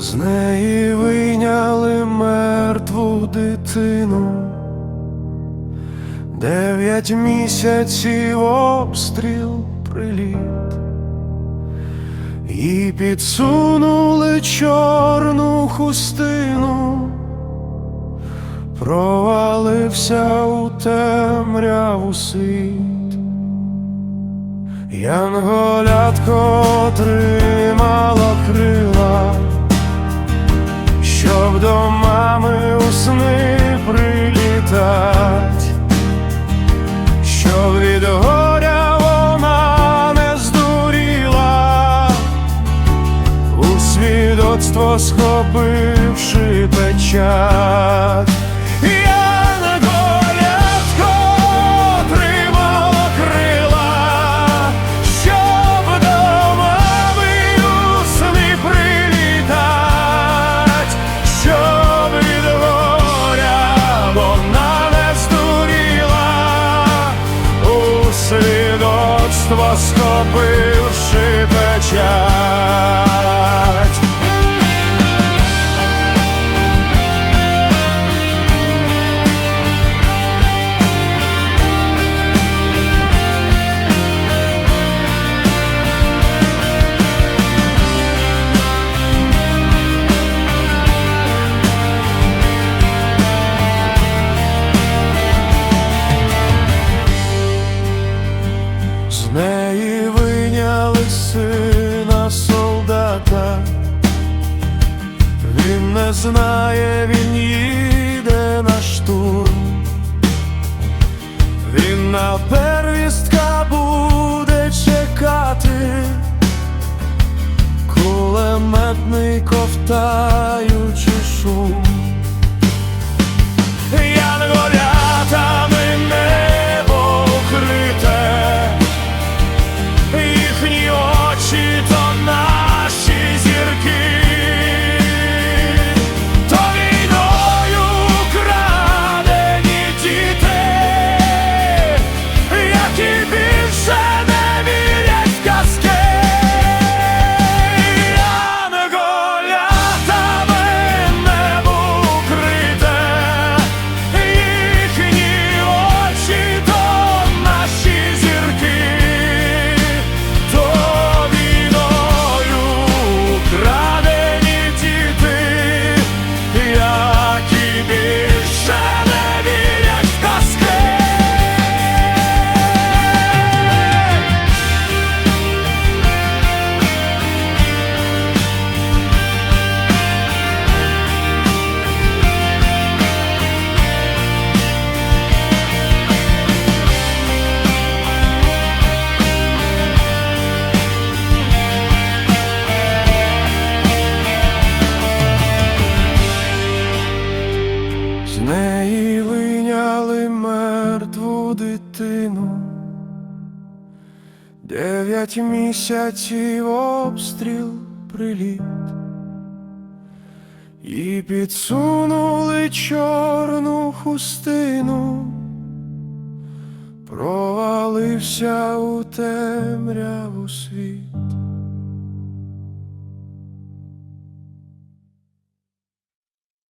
З неї вийняли мертву дитину, дев'ять місяців обстріл приліт, і підсунули чорну хустину, провалився у темряву світ. Янголятко тримало крила, сни прилітать, що від горя вона не здуріла, у свідоцтво схопивши печать. Свідоцтво схопивши voltar. Дев'ять місяців обстріл приліт, і підсунули чорну хустину, провалився у темряву світ.